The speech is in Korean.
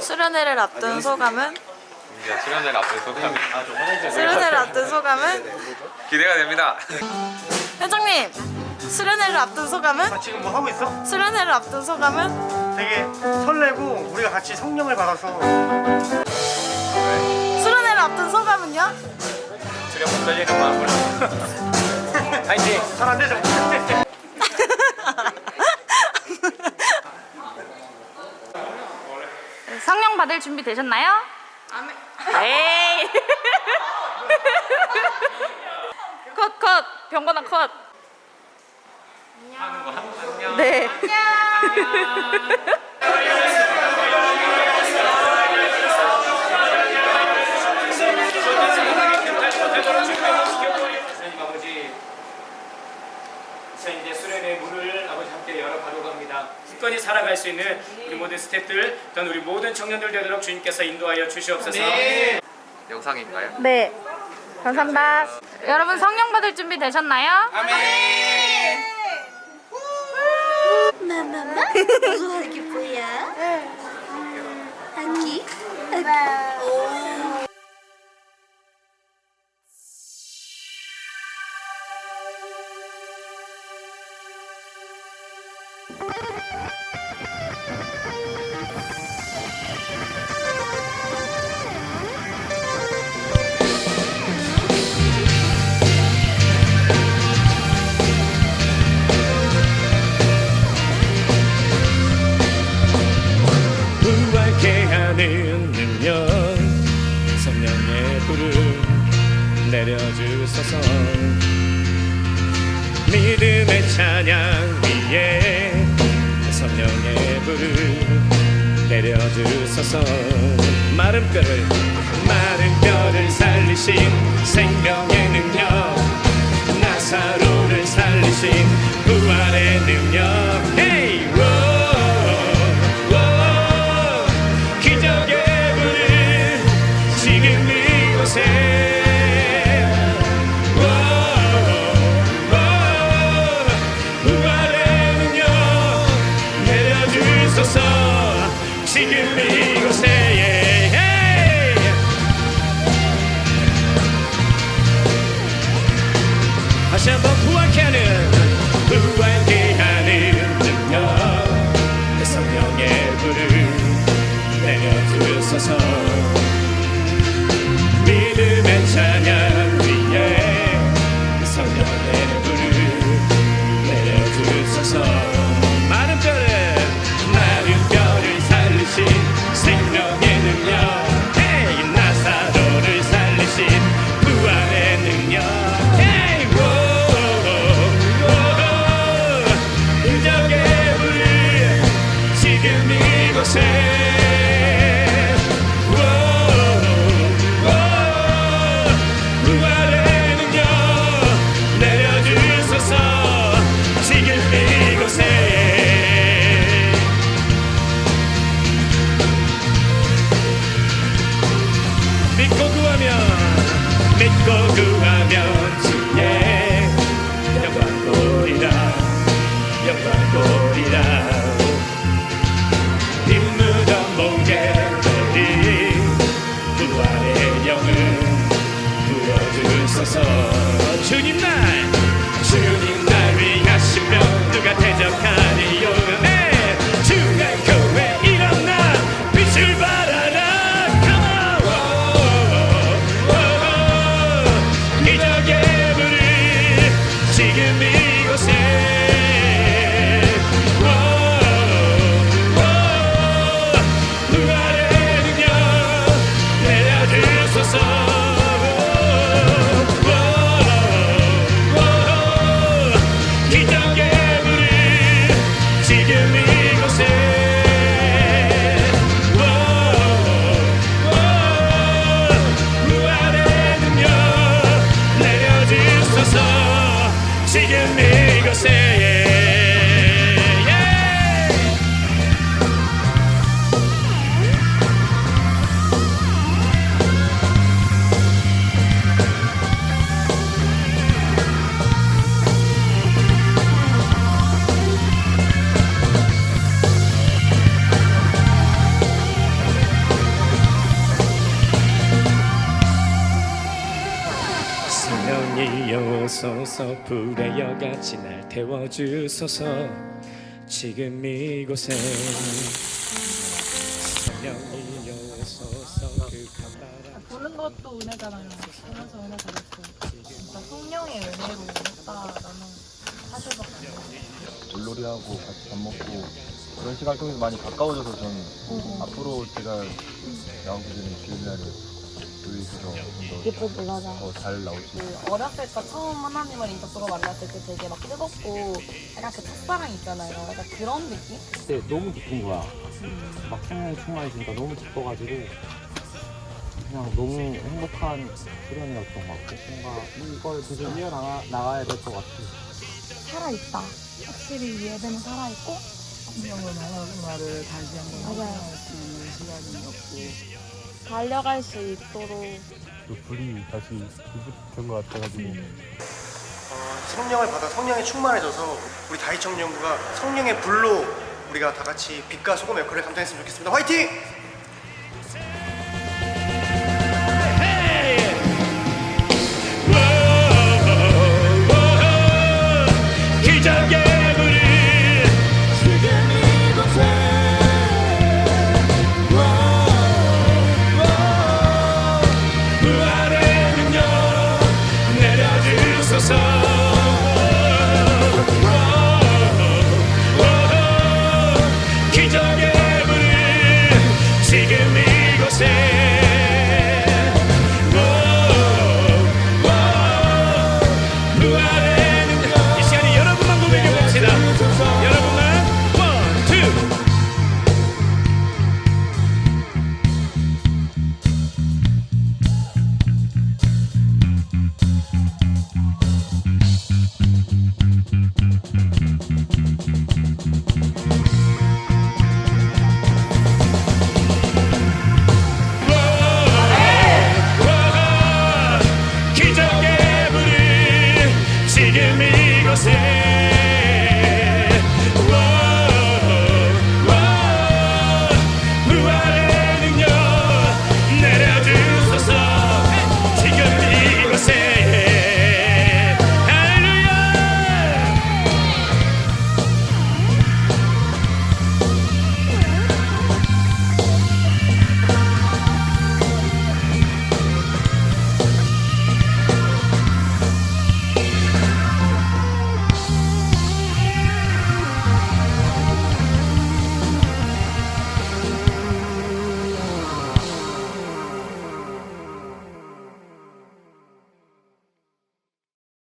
수련회를 앞둔 소감은? 이제 수련회를 앞둔 소감이 수련회를 앞둔 소감은? 기대가 됩니다. 회장님! 수련회를 앞둔 소감은? 아, 지금 뭐 하고 있어? 수련회를 앞둔 소감은? 되게 설레고 우리가 같이 성령을 받아서 수련회를 앞둔 소감은요? 두려움 떨리는 마음으로 파이팅! 잘안 되죠? 성령 받을 준비 되셨나요? 에이. 컷, 컷. 병건아 컷. 네. 하나 님 아버지 자 이제 수련의 문을 아버지 함께 열어가려고 합니다 살아갈 수 있는 우리 모든 스태프들 또한 우리 모든 청년들 되도록 주님께서 인도하여 주시옵소서 영상인가요? 네. 감사합니다. 여러분 성령 받을 준비 되셨나요? Mama, gusto lagi po ya? Aki? Aki? Oh. 부활케 내려주소서. 믿음의 찬양 위에 성령의 불을 내려주소서. 마른 뼈를 마른 뼈를 살리신 생명의 능력 구하면 믿고 구하면 주의 영광 보리라 영광 보리라. 빈무던 몽개들이 부활의 영을 부어주소서. 주님 날 주님 날 위하시며 누가 대적하리요 오소서 불의 여같이 날 태워주소서 지금 이곳에 성령이여 오소서 그 간바람 보는 것도 은혜잖아요. 보면서 은혜 받았어요. 진짜 성령의 은혜로 했다라는 사실밖에 없어요. 물놀이하고 같이 밥 먹고 그런 시간 통해서 많이 가까워져서 저는 앞으로 제가 나오게 되는 주일날에 여기서 좀더잘 나올 수 있어요. 그 어렸을 때 처음 하나님을 인격적으로 만났을 때 되게 막 뜨겁고 약간 그 첫사랑 있잖아요. 약간 그런 느낌? 그때 너무 기쁜 거야. 막 성령이 충만해지니까 너무 기뻐가지고 그냥 너무 행복한 수련이었던 것 같고 뭔가 이걸 계속 이어나가 나가야 될 것 같아. 살아있다. 확실히 예배는 살아있고 성령을 하나하나를 다시 한번 맞아요. 확인할 수 있는 시간이었고 달려갈 수 있도록 또 불이 다시 된것 같아가지고 어, 성령을 받아 성령에 충만해져서 우리 다이청년부가 성령의 불로 우리가 다 같이 빛과 소금 역할을 감당했으면 좋겠습니다. 화이팅! let it enemigo.